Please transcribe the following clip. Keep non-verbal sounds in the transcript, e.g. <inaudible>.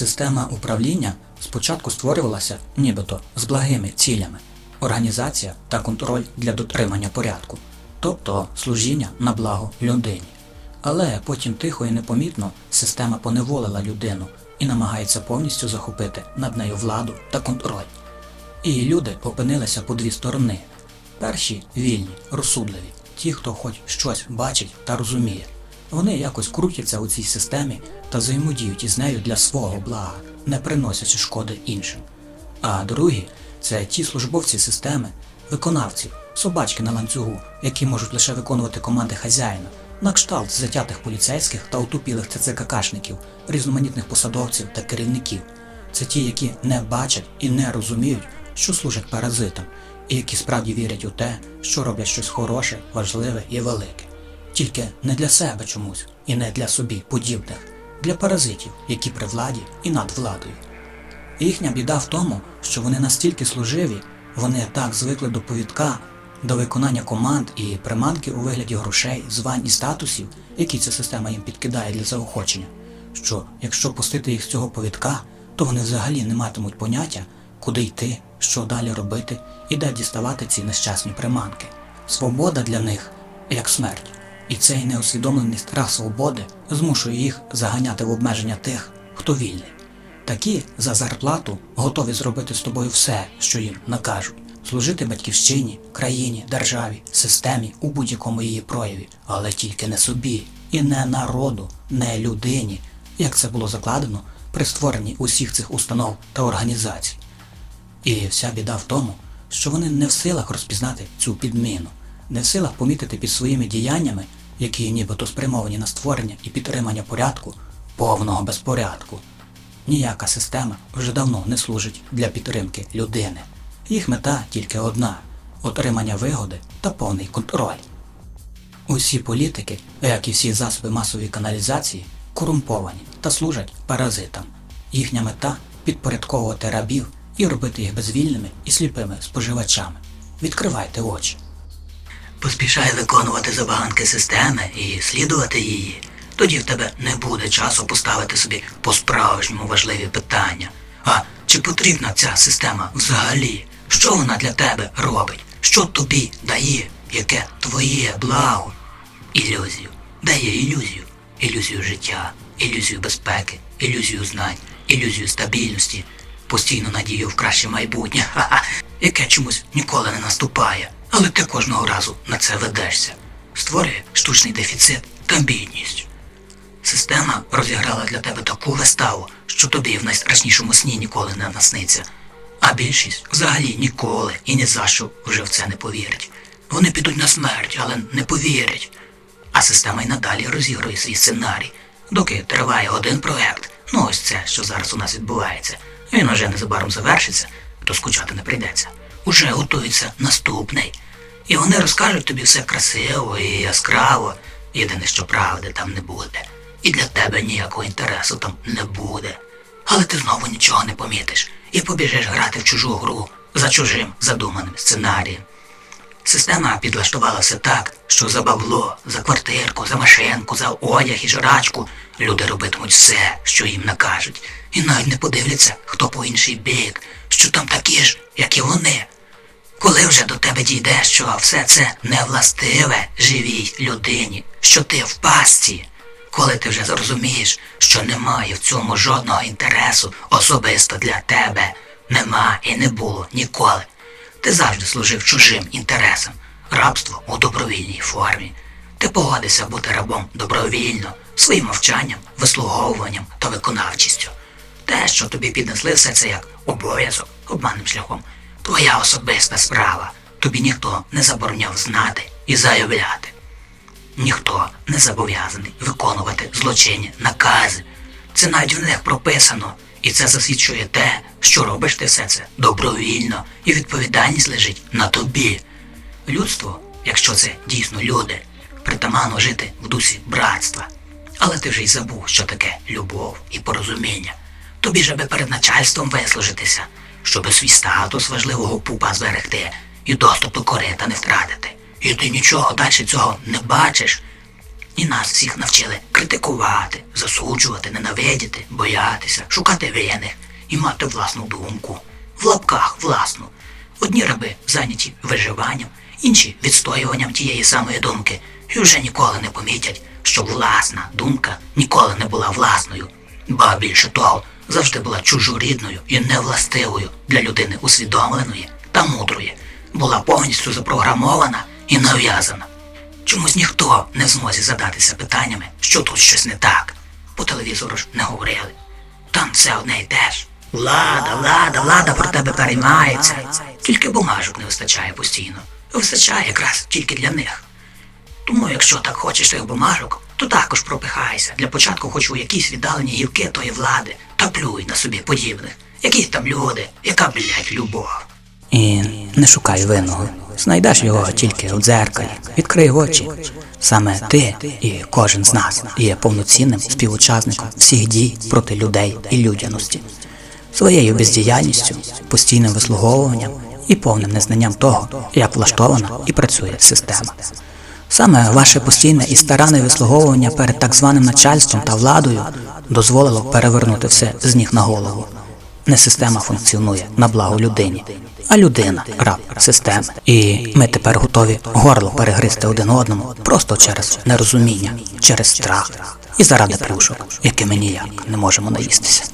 Система управління спочатку створювалася нібито з благими цілями, організація та контроль для дотримання порядку, тобто служіння на благо людині. Але потім тихо і непомітно система поневолила людину і намагається повністю захопити над нею владу та контроль. І люди опинилися по дві сторони. Перші вільні, розсудливі, ті, хто хоч щось бачить та розуміє. Вони якось крутяться у цій системі та взаємодіють із нею для свого блага, не приносячи шкоди іншим. А другі це ті службовці системи, виконавці, собачки на ланцюгу, які можуть лише виконувати команди хазяїна, на кшталт затятих поліцейських та утупілих ТЦККшників, різноманітних посадовців та керівників. Це ті, які не бачать і не розуміють, що служать паразитам, і які справді вірять у те, що роблять щось хороше, важливе і велике. Тільки не для себе чомусь і не для собі подібних, для паразитів, які при владі і над владою. Їхня біда в тому, що вони настільки служиві, вони так звикли до повідка, до виконання команд і приманки у вигляді грошей, звань і статусів, які ця система їм підкидає для заохочення, що якщо пустити їх з цього повідка, то вони взагалі не матимуть поняття, куди йти, що далі робити і де діставати ці нещасні приманки. Свобода для них як смерть, і цей неусвідомлений страх свободи змушує їх заганяти в обмеження тих, хто вільний. Такі за зарплату готові зробити з тобою все, що їм накажуть, служити батьківщині, країні, державі, системі у будь-якому її прояві, але тільки не собі і не народу, не людині, як це було закладено при створенні усіх цих установ та організацій. І вся біда в тому, що вони не в силах розпізнати цю підміну, не в силах помітити під своїми діяннями, які нібито спрямовані на створення і підтримання порядку, повного безпорядку. Ніяка система вже давно не служить для підтримки людини. Їх мета тільки одна отримання вигоди та повний контроль. Усі політики, як і всі засоби масової каналізації, корумповані та служать паразитам. Їхня мета підпорядковувати рабів і робити їх безвільними і сліпими споживачами. Відкривайте очі. Поспішай виконувати забаганки системи і слідувати її. Тоді в тебе не буде часу поставити собі по-справжньому важливі питання. А чи потрібна ця система взагалі? Що вона для тебе робить? Що тобі дає? Яке твоє благо? Ілюзію. Дає ілюзію. Ілюзію життя, ілюзію безпеки, ілюзію знань, ілюзію стабільності, постійну надію в краще майбутнє, <laughs> ха-ха, яке чомусь ніколи не наступає, але ти кожного разу на це ведешся. Створює штучний дефіцит та бідність. Система розіграла для тебе таку виставу, що тобі в найстрашнішому сні ніколи не насниться. А більшість взагалі ніколи і ні за що вже в це не повірять. Вони підуть на смерть, але не повірять. А система й надалі розігрує свій сценарій, доки триває один проект. Ну ось це, що зараз у нас відбувається. Він уже незабаром завершиться, то скучати не прийдеться. Уже готується наступний. І вони розкажуть тобі все красиво і яскраво. Єдине, що правди там не буде. І для тебе ніякого інтересу там не буде. Але ти знову нічого не помітиш і побіжиш грати в чужу гру за чужим задуманим сценарієм. Система підлаштувалася так, що за бабло, за квартирку, за машинку, за одяг і жрачку люди робитимуть все, що їм накажуть, і навіть не подивляться, хто по інший бік, що там такі ж, як і вони. Коли вже до тебе дійде, що все це не властиве живій людині, що ти в пастці, коли ти вже зрозумієш, що немає в цьому жодного інтересу особисто для тебе, нема і не було ніколи. Ти завжди служив чужим інтересам, рабство у добровільній формі. Ти погодишся бути рабом добровільно, своїм мовчанням, вислуговуванням та виконавчістю. Те, що тобі піднесли все це як обов'язок обманним шляхом, твоя особиста справа. Тобі ніхто не забороняв знати і заявляти. Ніхто не зобов'язаний виконувати злочинні накази. Це навіть в них прописано, і це засвідчує те, що робиш ти все це добровільно, і відповідальність лежить на тобі. Людство, якщо це дійсно люди, притаманно жити в дусі братства. Але ти вже й забув, що таке любов і порозуміння. Тобі ж аби перед начальством вислужитися, щоби свій статус важливого пупа зберегти і доступ до корита не втратити. І ти нічого далі цього не бачиш. І нас всіх навчили критикувати, засуджувати, ненавидіти, боятися, шукати винних і мати власну думку. В лапках власну. Одні раби зайняті виживанням, інші відстоюванням тієї самої думки, і вже ніколи не помітять, що власна думка ніколи не була власною, ба більше того, завжди була чужорідною і невластивою для людини усвідомленої та мудрої, була повністю запрограмована і нав'язана. Чомусь ніхто не в змозі задатися питаннями, що тут щось не так. По телевізору ж не говорили. Там все одне й те ж. Влада, влада, влада про тебе переймається. Тільки бумажок не вистачає постійно. Вистачає якраз тільки для них. Тому, якщо так хочеш тих бумажок, то також пропихайся. Для початку хоч у якісь віддалені гілки тої влади та плюй на собі подібних. Які там люди, яка, блядь, любов. І не шукай винного. Знайдеш його тільки у дзеркалі. Відкрий очі. Саме ти і кожен з нас є повноцінним співучасником всіх дій проти людей і людяності. Своєю бездіяльністю, постійним вислуговуванням і повним незнанням того, як влаштована і працює система. Саме ваше постійне і старанне вислуговування перед так званим начальством та владою дозволило перевернути все з ніг на голову. Не система функціонує на благо людині, а людина раб системи. І ми тепер готові горло перегризти один одному просто через нерозуміння, через страх і заради плюшок, якими ніяк не можемо наїстися.